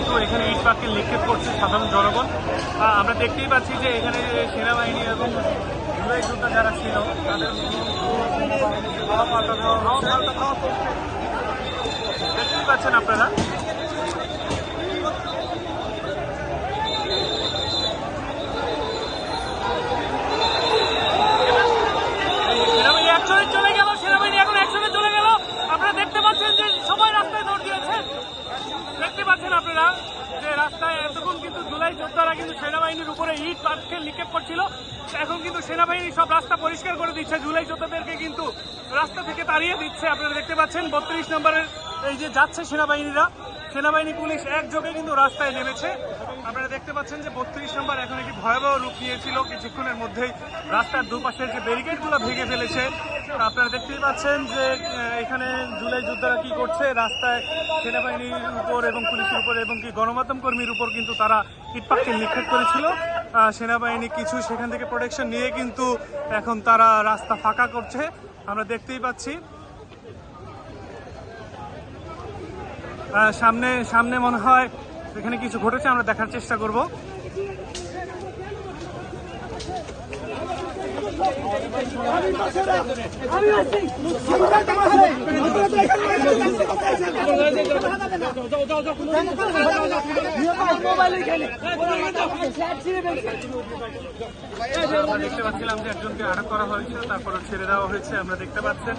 কিন্তু এখানে ইট পাটকেল নিক্ষেপ করছে সাধারণ জনগণ। আমরা দেখতেই পাচ্ছি যে এখানে সেনাবাহিনী এবং জুলাই যোদ্ধা যারা ছিল, তাদের দেখতেই পাচ্ছেন আপনারা। চলে আপনারা যে রাস্তায় এতক্ষণ কিন্তু জুলাই যোদ্ধারা কিন্তু সেনাবাহিনীর উপরে ইট পাথকে নিক্ষেপ করছিল। এখন কিন্তু সেনাবাহিনী সব রাস্তা পরিষ্কার করে দিচ্ছে। জুলাই যোদ্ধাদেরকে কিন্তু রাস্তা থেকে তাড়িয়ে দিচ্ছে। আপনারা দেখতে পাচ্ছেন, বত্রিশ নম্বরের এই যে যাচ্ছে সেনাবাহিনীরা, সেনাবাহিনী পুলিশ একযোগে কিন্তু রাস্তায় নেমেছে। আপনারা দেখতে পাচ্ছেন যে বত্রিশ নম্বর এখন একটি ভয়াবহ রূপ নিয়েছিল। কিছুক্ষণের মধ্যেই রাস্তার দুপাশের যে ব্যারিকেডগুলো ভেঙে ফেলেছে আপনারা দেখতেই পাচ্ছেন যে এখানে জুলাই যোদ্ধারা কি করছে? রাস্তায় সেনাবাহিনীর উপর এবং পুলিশের উপর এবং কি গণমাধ্যম কর্মীর উপর কিন্তু তারা ইটপাটকে নিক্ষেপ করেছিল। সেনাবাহিনী কিছু সেখান থেকে প্রোটেকশন নিয়ে কিন্তু এখন তারা রাস্তা ফাঁকা করছে। আমরা দেখতেই পাচ্ছি। সামনে সামনে মনে হয় এখানে কিছু ঘটেছে, আমরা দেখার চেষ্টা করব। দেখতে পাচ্ছিলাম যে একজনকে আটক করা হয়েছে তারপরে ছেড়ে দেওয়া হয়েছে, আমরা দেখতে পাচ্ছেন